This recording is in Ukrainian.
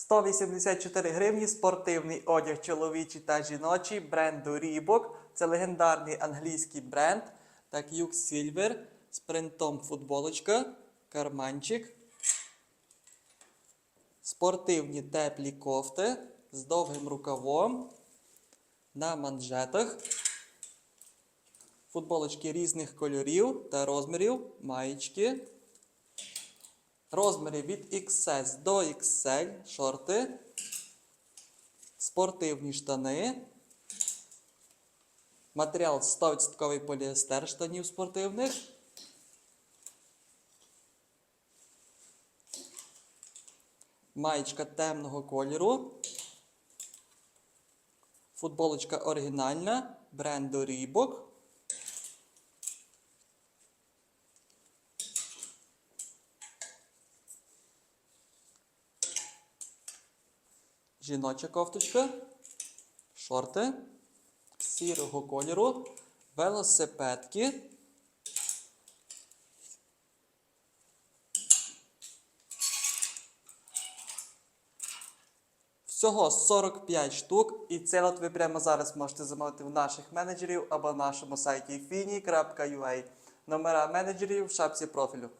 184 гривні спортивний одяг чоловічий та жіночий бренду Reebok. Це легендарний англійський бренд. Так, Юг Silver з принтом футболочка, карманчик. Спортивні теплі кофти з довгим рукавом на манжетах. Футболочки різних кольорів та розмірів, маєчки. Розміри від XS до XL, шорти, спортивні штани. Матеріал 100% поліестер штанів спортивних. Маєчка темного кольору. Футболочка оригінальна бренду Reebok. Жіноча кофточка, шорти сірого кольору, велосипедки. Всього 45 штук, і це от ви прямо зараз можете замовити в наших менеджерів або на нашому сайті fini.ua. Номера менеджерів в шапці профілю.